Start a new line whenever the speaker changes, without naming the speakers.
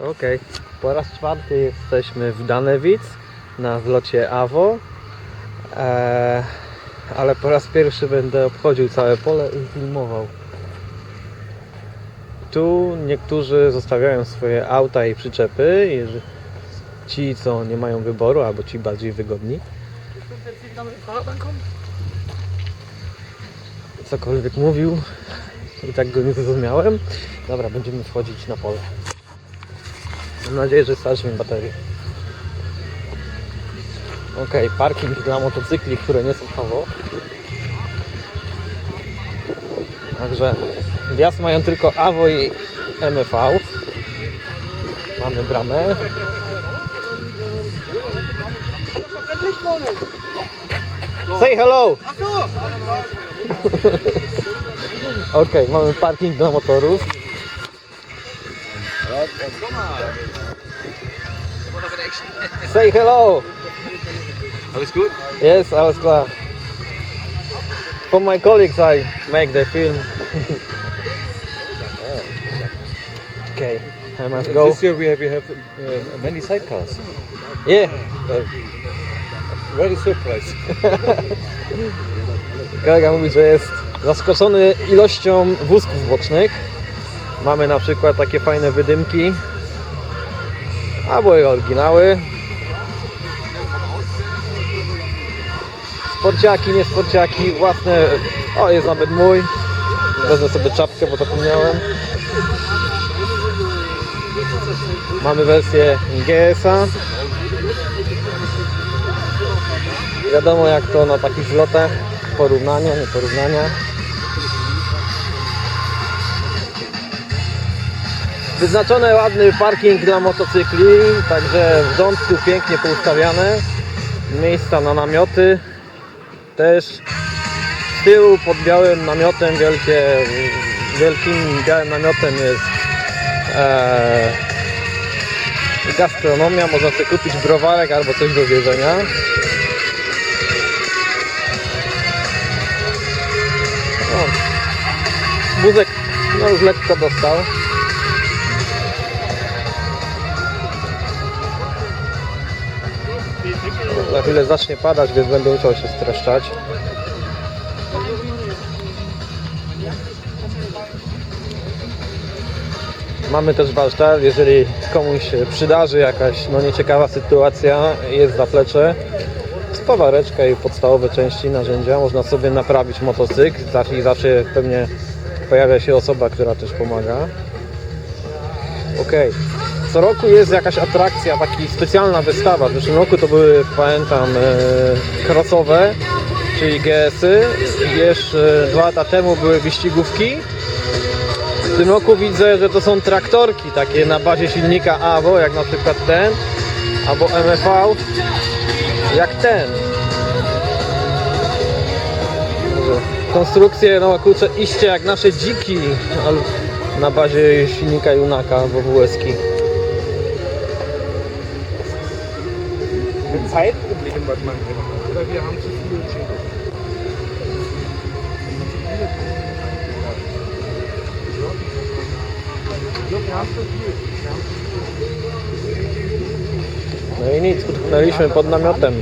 Okej, po raz czwarty jesteśmy w Danewic na zlocie AWO. Eee, ale po raz pierwszy będę obchodził całe pole i filmował. Tu niektórzy zostawiają swoje auta i przyczepy, jeżeli ci co nie mają wyboru, albo ci bardziej wygodni. Cokolwiek mówił i tak go nie zrozumiałem. Dobra, będziemy wchodzić na pole. Mam nadzieję, że starczy mi baterię. Ok, parking dla motocykli, które nie są chowo. Także wjazd mają tylko AWO i MV. Mamy bramę. Say hello! Ok, mamy parking dla motorów. Say hello!
Alles good?
Yes, I was glad. For my colleagues I make the film. okay, I must go.
This year we have, we have uh, many sidecars.
Yeah,
Uh, very surprised.
kolega mówi, że jest zaskoczony ilością wózków bocznych. Mamy na przykład takie fajne wydymki. Albo oryginały. Sporciaki, nie sporciaki, własne. O, jest nawet mój. Wezmę sobie czapkę, bo zapomniałem. Mamy wersję GS-a. Wiadomo jak to na takich zlotach. Porównania, nie porównania. Wyznaczony ładny parking dla motocykli, także w rządku pięknie poustawiane. Miejsca na namioty też. Z tyłu pod białym namiotem, wielkie, wielkim białym namiotem jest e, gastronomia. Można sobie kupić browarek albo coś do zjedzenia. Wózek no już lekko dostał. Za chwilę zacznie padać, więc będę musiał się streszczać. Mamy też warsztat, jeżeli komuś przydarzy jakaś no, nieciekawa sytuacja, jest zaplecze, spawareczka i podstawowe części narzędzia, można sobie naprawić motocykl, zawsze, zawsze pewnie pojawia się osoba, która też pomaga. Okej. Co roku jest jakaś atrakcja, taka specjalna wystawa. W zeszłym roku to były, pamiętam, e, crossowe, czyli GS-y. Jeszcze dwa lata temu były wyścigówki. W tym roku widzę, że to są traktorki takie na bazie silnika AWO, jak na przykład ten, albo MFV, jak ten. Konstrukcje, no kurczę, iście jak nasze dziki, na bazie silnika Junaka WWS-ki.
Zeitproblem, was man hat. Oder wir haben zu viel Chili. Wir haben zu viel. Wir haben
No i nic, utknęliśmy pod namiotem.